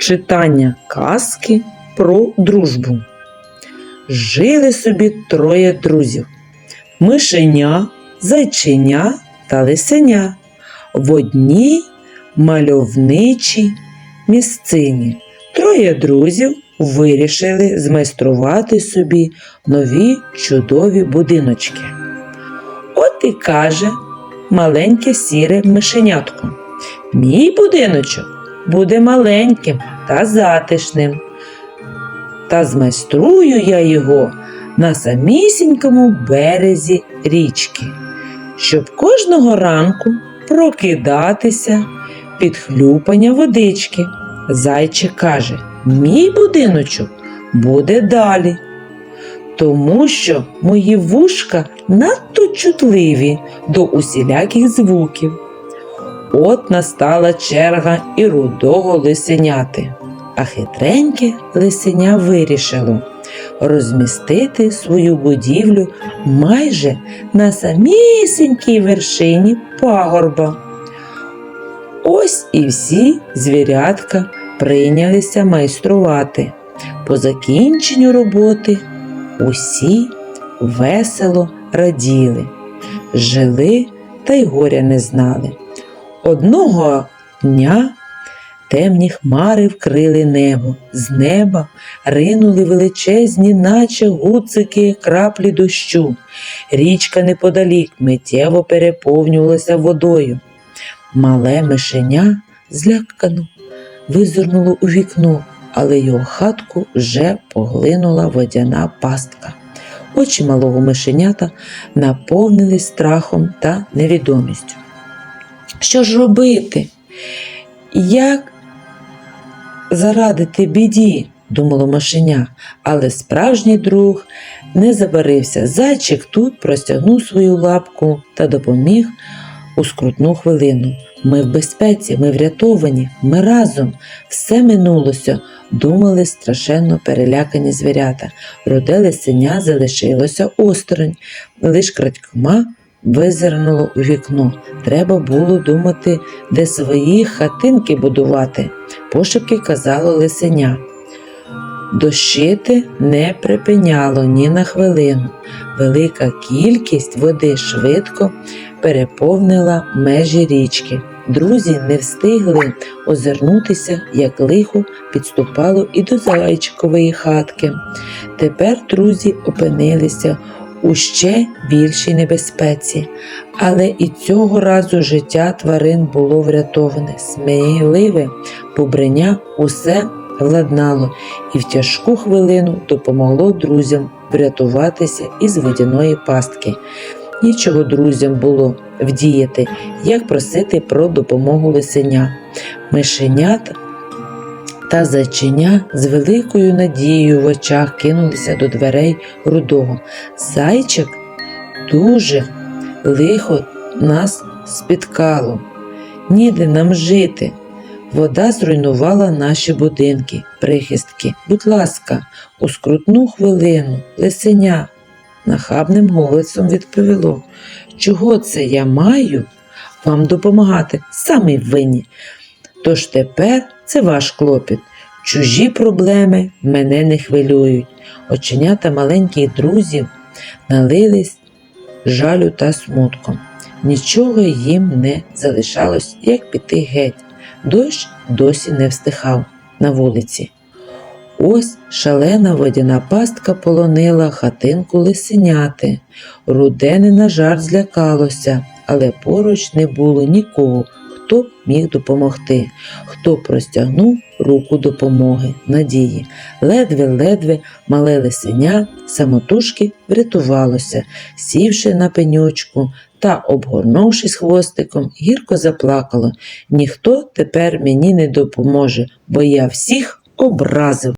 Читання казки про дружбу. Жили собі троє друзів: мишеня, зайченя та лисеня в одній мальовничій місцині. Троє друзів вирішили змайструвати собі нові чудові будиночки. От і каже маленьке сіре мишенятко. Мій будиночок буде маленьким та затишним. Та змайструю я його на самісінькому березі річки, щоб кожного ранку прокидатися під хлюпання водички. Зайчик каже: мій будиночок буде далі, тому що мої вушка надто чутливі до усіляких звуків. От настала черга і рудого лисеняти, а хитреньке лисеня вирішило розмістити свою будівлю майже на самісінькій вершині пагорба. Ось і всі звірятка прийнялися майструвати. По закінченню роботи усі весело раділи, жили та й горя не знали. Одного дня темні хмари вкрили небо, з неба ринули величезні, наче гуцики краплі дощу. Річка неподалік миттєво переповнювалася водою. Мале мишеня злякано визирнуло у вікно, але його хатку вже поглинула водяна пастка. Очі малого мишенята наповнились страхом та невідомістю. Що ж робити? Як зарадити біді? думало мишеня, але справжній друг не забарився. Зайчик тут простягнув свою лапку та допоміг у скрутну хвилину. Ми в безпеці, ми врятовані, ми разом. Все минулося, думали страшенно перелякані звірята. Руде лисеня залишилося осторонь, лиш крадькома визирнуло у вікно. Треба було думати, де свої хатинки будувати, пошепки казало лисеня. Дощити не припиняло ні на хвилину. Велика кількість води швидко переповнила межі річки. Друзі не встигли озирнутися, як лихо підступало і до зайчикової хатки. Тепер друзі опинилися у ще більшій небезпеці, але і цього разу життя тварин було врятоване. Сміливе побрання усе владнало і в тяжку хвилину допомогло друзям врятуватися із водяної пастки. Нічого друзям було вдіяти, як просити про допомогу лисеня. Мишенята та зайченя з великою надією в очах кинулися до дверей рудого. Зайчик дуже лихо нас спіткало. Ніде нам жити. Вода зруйнувала наші будинки, прихистки. Будь ласка, у скрутну хвилину, лисеня нахабним голосом відповіло, чого це я маю вам допомагати самі винні. Тож тепер це ваш клопіт. Чужі проблеми мене не хвилюють. Оченята маленьких друзів налились жалю та смутком. Нічого їм не залишалось, як піти геть. Дощ досі не встихав на вулиці. Ось шалена водяна пастка полонила хатинку лисеняти. Рудене на жарт злякалося, але поруч не було нікого, хто міг допомогти, хто простягнув руку допомоги, надії. Ледве-ледве мале лисеня самотужки врятувалося, сівши на пеньочку та, обгорнувшись хвостиком, гірко заплакало. Ніхто тепер мені не допоможе, бо я всіх образив.